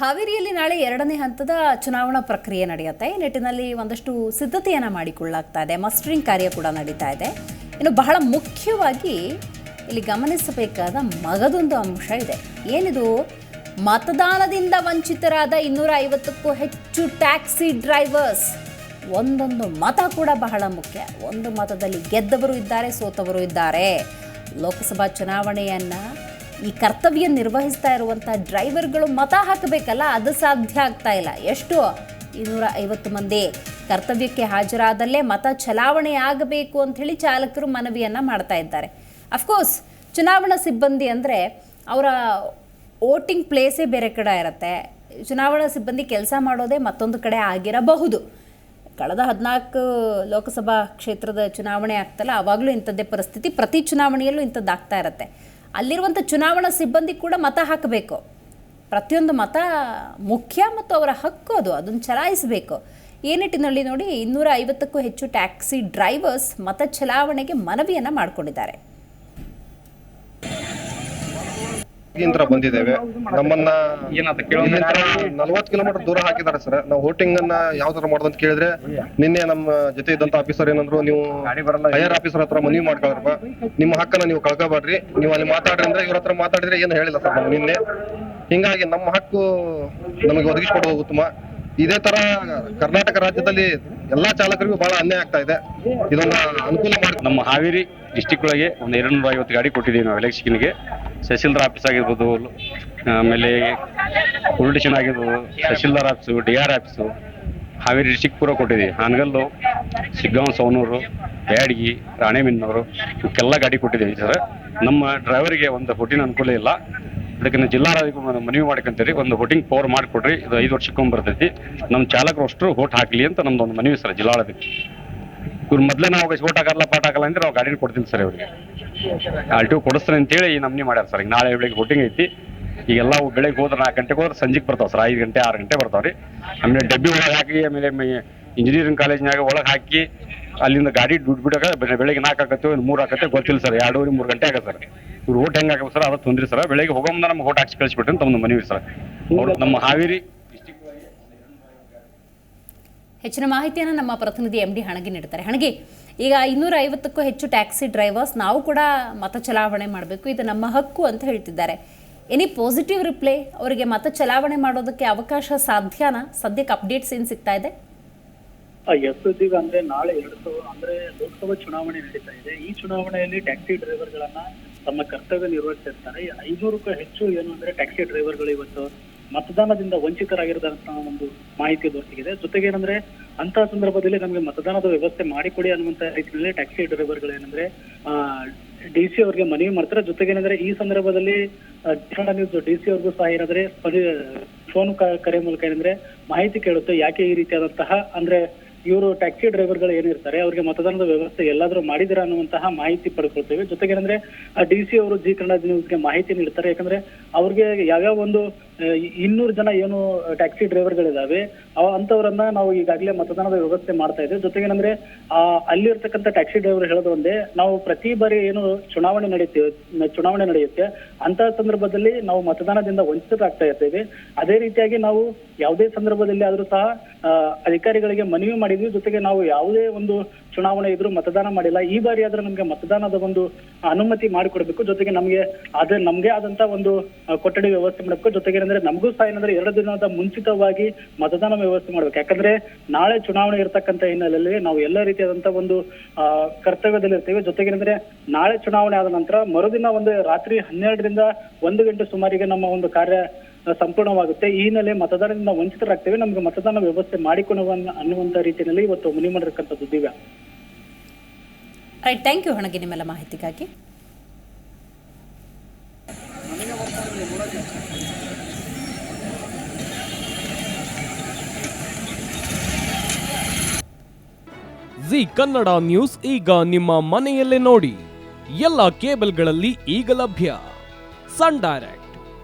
ಹಾವೇರಿಯಲ್ಲಿ ನಾಳೆ ಎರಡನೇ ಹಂತದ ಚುನಾವಣಾ ಪ್ರಕ್ರಿಯೆ ನಡೆಯುತ್ತೆ. ಈ ನಿಟ್ಟಿನಲ್ಲಿ ಒಂದಷ್ಟು ಸಿದ್ಧತೆಯನ್ನು ಮಾಡಿಕೊಳ್ಳಲಾಗ್ತಾ ಇದೆ. ಮಸ್ಟರಿಂಗ್ ಕಾರ್ಯ ಕೂಡ ನಡೀತಾ ಇದೆ. ಇನ್ನು ಬಹಳ ಮುಖ್ಯವಾಗಿ ಇಲ್ಲಿ ಗಮನಿಸಬೇಕಾದ ಮಗದೊಂದು ಅಂಶ ಇದೆ. ಏನಿದು? ಮತದಾನದಿಂದ ವಂಚಿತರಾದ ಇನ್ನೂರ ಐವತ್ತಕ್ಕೂ ಹೆಚ್ಚು ಟ್ಯಾಕ್ಸಿ ಡ್ರೈವರ್ಸ್. ಒಂದೊಂದು ಮತ ಕೂಡ ಬಹಳ ಮುಖ್ಯ. ಒಂದು ಮತದಲ್ಲಿ ಗೆದ್ದವರು ಇದ್ದಾರೆ, ಸೋತವರು ಇದ್ದಾರೆ. ಲೋಕಸಭಾ ಚುನಾವಣೆಯನ್ನು ಈ ಕರ್ತವ್ಯ ನಿರ್ವಹಿಸ್ತಾ ಇರುವಂಥ ಡ್ರೈವರ್ಗಳು ಮತ ಹಾಕಬೇಕಲ್ಲ, ಅದು ಸಾಧ್ಯ ಆಗ್ತಾ ಇಲ್ಲ. ಎಷ್ಟು? ಇನ್ನೂರ ಐವತ್ತು ಮಂದಿ. ಕರ್ತವ್ಯಕ್ಕೆ ಹಾಜರಾದಲ್ಲೇ ಮತ ಚಲಾವಣೆ ಆಗಬೇಕು ಹೇಳಿ ಚಾಲಕರು ಮನವಿಯನ್ನು ಮಾಡ್ತಾ ಇದ್ದಾರೆ. ಅಫ್ಕೋರ್ಸ್ ಚುನಾವಣಾ ಸಿಬ್ಬಂದಿ ಅಂದರೆ ಅವರ ವೋಟಿಂಗ್ ಪ್ಲೇಸೇ ಬೇರೆ ಕಡೆ ಇರುತ್ತೆ. ಚುನಾವಣಾ ಸಿಬ್ಬಂದಿ ಕೆಲಸ ಮಾಡೋದೇ ಮತ್ತೊಂದು ಕಡೆ ಆಗಿರಬಹುದು. ಕಳೆದ ಹದಿನಾಲ್ಕು ಲೋಕಸಭಾ ಕ್ಷೇತ್ರದ ಚುನಾವಣೆ ಆಗ್ತಲ್ಲ ಆವಾಗಲೂ ಇಂಥದ್ದೇ ಪರಿಸ್ಥಿತಿ, ಪ್ರತಿ ಚುನಾವಣೆಯಲ್ಲೂ ಇಂಥದ್ದಾಗ್ತಾ ಇರುತ್ತೆ. ಅಲ್ಲಿರುವಂಥ ಚುನಾವಣಾ ಸಿಬ್ಬಂದಿ ಕೂಡ ಮತ ಹಾಕಬೇಕು. ಪ್ರತಿಯೊಂದು ಮತ ಮುಖ್ಯ ಮತ್ತು ಅವರ ಹಕ್ಕು ಅದು, ಅದನ್ನು ಚಲಾಯಿಸಬೇಕು. ಈ ನಿಟ್ಟಿನಲ್ಲಿ ನೋಡಿ ಇನ್ನೂರ ಐವತ್ತಕ್ಕೂ ಹೆಚ್ಚು ಟ್ಯಾಕ್ಸಿ ಡ್ರೈವರ್ಸ್ ಮತ ಚಲಾವಣೆಗೆ ಮನವಿಯನ್ನು ಮಾಡಿಕೊಂಡಿದ್ದಾರೆ. ಇಂತ್ರ ಬಂದಿದ್ದೇವೆ. ನಮ್ಮನ್ನ ಏನಂತ ಕೇಳೋಣ ಕಿಲೋಮೀಟರ್ ದೂರ ಹಾಕಿದ್ದಾರೆ ಸರ್. ನಾವು ವೋಟಿಂಗ್ ಅನ್ನ ಯಾವ ತರ ಮಾಡೋದು ಅಂತ ಕೇಳಿದ್ರೆ ನಿನ್ನೆ ನಮ್ಮ ಜೊತೆ ಇದ್ದಂತ ಆಫೀಸರ್ ಏನಂದ್ರು ನೀವು ಹೈಯರ್ ಆಫೀಸರ್ ಹತ್ರ ಮನವಿ ಮಾಡ್ಕೊಳ್ರಪ್ಪ ನಿಮ್ಮ ಹಕ್ಕನ್ನ ನೀವು ಕಳ್ಕೊಬೇಡ್ರಿ. ನೀವು ಅಲ್ಲಿ ಮಾತಾಡ್ರಿ ಅಂದ್ರೆ ಇವ್ರ ಹತ್ರ ಮಾತಾಡಿದ್ರೆ ಏನು ಹೇಳಿಲ್ಲ ಸರ್ ನಿನ್ನೆ. ಹಿಂಗಾಗಿ ನಮ್ಮ ಹಕ್ಕು ನಮಗೆ ಒದಗಿಸಿಕೊಡೋದು ಉತ್ತಮ. ಇದೇ ತರ ಕರ್ನಾಟಕ ರಾಜ್ಯದಲ್ಲಿ ಎಲ್ಲಾ ಚಾಲಕರಿಗೂ ಬಹಳ ಅನ್ಯಾಯ ಆಗ್ತಾ ಇದೆ. ಇದನ್ನ ಅನುಕೂಲ ಮಾಡಿ ನಮ್ಮ ಹಾವೇರಿ ಡಿಸ್ಟಿಕ್ ಒಳಗೆ ಒಂದು ಎರಡು ನೂರ ಐವತ್ತು ಗಾಡಿ ಕೊಟ್ಟಿದ್ದೀವಿ ನಾವು ಎಲೆಕ್ಷನ್ಗೆ ತಹಸೀಲ್ದಾರ್ ಆಫೀಸ್ ಆಗಿರ್ಬೋದು, ಆಮೇಲೆ ಪೊಲಿಟಿಷನ್ ಆಗಿರ್ಬೋದು tahsildar office, D R office, Haveri district ಪೂರ ಕೊಟ್ಟಿದ್ದೀವಿ. ಹಾನಗಲ್ಲು, ಸಿಗ್ಗಾಂವ್ ಸೌನೂರು ಬ್ಯಾಡಗಿ ರಾಣೆಬೆನ್ನೂರು ಇವಕ್ಕೆಲ್ಲ ಗಾಡಿ ಕೊಟ್ಟಿದ್ದೀವಿ ಸರ್. ನಮ್ಮ ಡ್ರೈವರಿಗೆ ಒಂದು ಹೊಟ್ಟಿನ ಅನುಕೂಲ ಇಲ್ಲ. ಅದಕ್ಕೆ ಜಿಲ್ಲಾ ಜಿಲ್ಲಾಡಳಿತ ಮನವಿ ಮಾಡ್ಕೊಂತೀರಿ, ಒಂದು ಹೋಟಿಂಗ್ ಪವರ್ ಮಾಡಿಕೊಡ್ರಿ, ಇದು ಐದು ವರ್ಷಕ್ಕೊಮ್ಮೆ ಬರ್ತೈತಿ. ನಮ್ಮ ಚಾಲಕರು ಅಷ್ಟು ಹೋಟ್ ಹಾಕಲಿ ಅಂತ ನಮ್ದು ಒಂದು ಮನವಿ ಸರ್ ಜಿಲ್ಲಾಡಳಿತ ಇವ್ರು ಮೊದಲೇ ನಾವು ಓಟ್ ಹಾಕಲ್ಲ ಪಾಠ ಹಾಕಲ್ಲ ಅಂದ್ರೆ ನಾವು ಗಾಡಿನ ಕೊಡ್ತೀನಿ ಸರ್ ಇವ್ರಿಗೆ. ಆಲ್ಟಿವ್ ಕೊಡಿಸ್ತಾರೆ ಅಂತೇಳಿ ಈ ನಮ್ನಿ ಮಾಡ್ಯಾರ ಸರ್. ಈಗ ನಾಳೆ ಬೆಳಿಗ್ಗೆ ಹೋಟಿಂಗ್ ಐತಿ. ಈಗೆಲ್ಲ ಬೆಳಿಗ್ಗೆ ಹೋದ್ರೆ ನಾಲ್ಕು ಗಂಟೆಗೆ ಹೋದ್ರೆ ಸಂಜೆಗೆ ಬರ್ತಾವೆ ಸರ್. ಐದು ಗಂಟೆ, ಆರು ಗಂಟೆ ಬರ್ತಾವೆ ರೀ. ಆಮೇಲೆ ಡಬ್ಬಿ ಒಳಗೆ ಹಾಕಿ, ಆಮೇಲೆ ಇಂಜಿನಿಯರಿಂಗ್ ಕಾಲೇಜ್ನಾಗ ಒಳಗೆ ಹಾಕಿ, ಅಲ್ಲಿಂದ ಗಾಡಿ ದುಡ್ಡು ಬಿಡಾಕ ಬೆಳಗ್ಗೆ ನಾಲ್ಕು ಆಕತ್ತೆ ಮೂರು ಹಾಕತ್ತೆ ಗೊತ್ತಿಲ್ಲ ಸರ್. ಎರಡೂವರೆ, ಮೂರು ಗಂಟೆ ಆಗತ್ತೆ ಸರ್. ಇವ್ರು ಓಟ್ ಹೆಂಗೆ ಹಾಕಬೇಕು ಸರ್? ಅದು ತೊಂದ್ರೆ ಸರ್. ಬೆಳಿಗ್ಗೆ ಹೋಗೋ ಮುಂದೆ ನಮ್ಗೆ ಓಟ್ ಹಾಕಿ ಕಳಿಸ್ಬಿಟ್ಟು ತಮ್ಮ ಒಂದು ಮನವಿ ಸರ್. ಅವ್ರು ನಮ್ಮ ಹಾವೇರಿ ಹೆಚ್ಚಿನ ಮಾಹಿತಿಯನ್ನು ನಮ್ಮ ಪ್ರತಿನಿಧಿ ಎಂ ಡಿ ಹಣಗಿ ನೀಡ್ತಾರೆ. ಹಣಗಿ, ಈಗ ಇನ್ನೂರ ಐವತ್ತಕ್ಕೂ ಹೆಚ್ಚು ಟ್ಯಾಕ್ಸಿ ಡ್ರೈವರ್ಸ್ ನಾವು ಕೂಡ ಮತ ಚಲಾವಣೆ ಮಾಡಬೇಕು. ಇದು ನಮ್ಮ ಹಕ್ಕು ಅಂತ ಹೇಳ್ತಿದ್ದಾರೆ. ಎನಿ ಪಾಸಿಟಿವ್ ರಿಪ್ಲೈ ಅವರಿಗೆ ಮತ ಚಲಾವಣೆ ಮಾಡೋದಕ್ಕೆ ಅವಕಾಶ ಸಾಧ್ಯನಾ? ಸದ್ಯಕ್ಕೆ ಅಪ್ಡೇಟ್ಸ್ ಏನು ಸಿಗ್ತಾ ಇದೆ? ಎಸ್ ಈಗ ಅಂದ್ರೆ ನಾಳೆ ಎರಡು ಸಾವಿರ ಅಂದ್ರೆ ಲೋಕಸಭಾ ಚುನಾವಣೆ ನಡೀತಾ ಇದೆ. ಈ ಚುನಾವಣೆಯಲ್ಲಿ ಟ್ಯಾಕ್ಸಿ ಡ್ರೈವರ್ಗಳನ್ನ ತಮ್ಮ ಕರ್ತವ್ಯ ನಿರ್ವಹಿಸಿರ್ತಾರೆ ಐನೂರಕ್ಕೂ ಹೆಚ್ಚು ಏನು ಅಂದ್ರೆ ಟ್ಯಾಕ್ಸಿ ಡ್ರೈವರ್ಗಳು ಇವತ್ತು ಮತದಾನದಿಂದ ವಂಚಿತರಾಗಿರುವಂತಹ ಒಂದು ಮಾಹಿತಿ ದೊರಕಿದೆ ಜೊತೆಗೆ ಏನಂದ್ರೆ ಅಂತ ಸಂದರ್ಭದಲ್ಲಿ ನಮಗೆ ಮತದಾನದ ವ್ಯವಸ್ಥೆ ಮಾಡಿಕೊಡಿ ಅನ್ನುವಂತ ರೀತಿಯಲ್ಲಿ ಟ್ಯಾಕ್ಸಿ ಡ್ರೈವರ್ಗಳು ಏನಂದ್ರೆ, ಆ, ಡಿ ಸಿ ಅವರಿಗೆ ಮನವಿ ಮಾಡ್ತಾರೆ. ಜೊತೆಗೆ ಏನಂದ್ರೆ, ಈ ಸಂದರ್ಭದಲ್ಲಿ ನ್ಯೂಸ್ ಡಿ ಸಿ ಅವ್ರಿಗೂ ಸಹ ಏನಂದ್ರೆ ಫೋನ್ ಕರೆ ಮೂಲಕ ಏನಂದ್ರೆ ಮಾಹಿತಿ ಕೇಳುತ್ತೆ, ಯಾಕೆ ಈ ರೀತಿಯಾದಂತಹ, ಅಂದ್ರೆ ಇವರು ಟ್ಯಾಕ್ಸಿ ಡ್ರೈವರ್ಗಳು ಏನಿರ್ತಾರೆ ಅವರಿಗೆ ಮತದಾನದ ವ್ಯವಸ್ಥೆ ಎಲ್ಲಾದ್ರೂ ಮಾಡಿದಿರ ಅನ್ನುವಂತಹ ಮಾಹಿತಿ ಪಡ್ಕೊಳ್ತೇವೆ. ಜೊತೆಗೆ ಏನಂದ್ರೆ ಡಿ ಸಿ ಅವರು ಜಿ ಕನ್ನಡ ನ್ಯೂಸ್ಗೆ ಮಾಹಿತಿ ನೀಡ್ತಾರೆ. ಯಾಕಂದ್ರೆ, ಅವ್ರಿಗೆ ಯಾವ್ಯಾವ ಒಂದು ಇನ್ನೂರು ಜನ ಏನು ಟ್ಯಾಕ್ಸಿ ಡ್ರೈವರ್ಗಳಿದಾವೆ ಅವ ಅಂತವರನ್ನ ನಾವು ಈಗಾಗಲೇ ಮತದಾನದ ವ್ಯವಸ್ಥೆ ಮಾಡ್ತಾ ಇದ್ದೇವೆ. ಜೊತೆಗೆ ಏನಂದ್ರೆ, ಆ, ಅಲ್ಲಿರ್ತಕ್ಕಂಥ ಟ್ಯಾಕ್ಸಿ ಡ್ರೈವರ್ ಹೇಳೋದು ಒಂದೇ, ನಾವು ಪ್ರತಿ ಬಾರಿ ಏನು ಚುನಾವಣೆ ನಡೆಯುತ್ತೆ ಚುನಾವಣೆ ನಡೆಯುತ್ತೆ ಅಂತ ಸಂದರ್ಭದಲ್ಲಿ ನಾವು ಮತದಾನದಿಂದ ವಂಚಿತರಾಗ್ತಾ ಇರ್ತೇವೆ. ಅದೇ ರೀತಿಯಾಗಿ ನಾವು ಯಾವುದೇ ಸಂದರ್ಭದಲ್ಲಿ ಆದರೂ ಸಹ ಅಧಿಕಾರಿಗಳಿಗೆ ಮನವಿ ಮಾಡಿದ್ವಿ. ಜೊತೆಗೆ ನಾವು ಯಾವುದೇ ಒಂದು ಚುನಾವಣೆ ಇದ್ರು ಮತದಾನ ಮಾಡಿಲ್ಲ. ಈ ಬಾರಿ ಆದ್ರೆ ನಮ್ಗೆ ಮತದಾನದ ಒಂದು ಅನುಮತಿ ಮಾಡಿಕೊಡ್ಬೇಕು. ಜೊತೆಗೆ ನಮ್ಗೆ ಅದೇ, ನಮ್ಗೆ ಆದಂತ ಒಂದು ಕೊಠಡಿ ವ್ಯವಸ್ಥೆ ಮಾಡಬೇಕು. ಜೊತೆಗೆ ಏನಂದ್ರೆ ನಮಗೂ ಸಹ ಏನಂದ್ರೆ ಎರಡು ದಿನದ ಮುಂಚಿತವಾಗಿ ಮತದಾನ ವ್ಯವಸ್ಥೆ ಮಾಡ್ಬೇಕು. ಯಾಕಂದ್ರೆ ನಾಳೆ ಚುನಾವಣೆ ಇರತಕ್ಕಂತ ಹಿನ್ನೆಲೆಯಲ್ಲಿ ನಾವು ಎಲ್ಲ ರೀತಿಯಾದಂತ ಒಂದು ಕರ್ತವ್ಯದಲ್ಲಿ ಇರ್ತೇವೆ. ಜೊತೆಗೆ ಏನಂದ್ರೆ ನಾಳೆ ಚುನಾವಣೆ ಆದ ನಂತರ ಮರುದಿನ ಒಂದು ರಾತ್ರಿ ಹನ್ನೆರಡರಿಂದ ಒಂದು ಗಂಟೆ ಸುಮಾರಿಗೆ ನಮ್ಮ ಒಂದು ಕಾರ್ಯ ಸಂಪೂರ್ಣವಾಗುತ್ತೆ. ಈ ಹಿನ್ನೆಲೆ ಮತದಾರರಿಂದ ವಂಚಿತರಾಗ್ತೇವೆ. ನಮಗೆ ಮತದಾನ ವ್ಯವಸ್ಥೆ ಮಾಡಿಕೊಳ್ಳುವ ಅನ್ನುವಂತ ರೀತಿಯಲ್ಲಿ ಇವತ್ತು ಮನವಿ ಮಾಡಿರ್ತಕ್ಕಂಥದ್ದು ದಿವ್ಯಾ. ರೈಟ್ ಥ್ಯಾಂಕ್ ಯು ಹಣಗೆ ನಿಮ್ಮೆಲ್ಲ ಮಾಹಿತಿಗಾಗಿ. ಜಿ ಕನ್ನಡ ನ್ಯೂಸ್ ಈಗ ನಿಮ್ಮ ಮನೆಯಲ್ಲೇ ನೋಡಿ. ಎಲ್ಲ ಕೇಬಲ್ಗಳಲ್ಲಿ ಈಗ ಲಭ್ಯ. Sun Direct.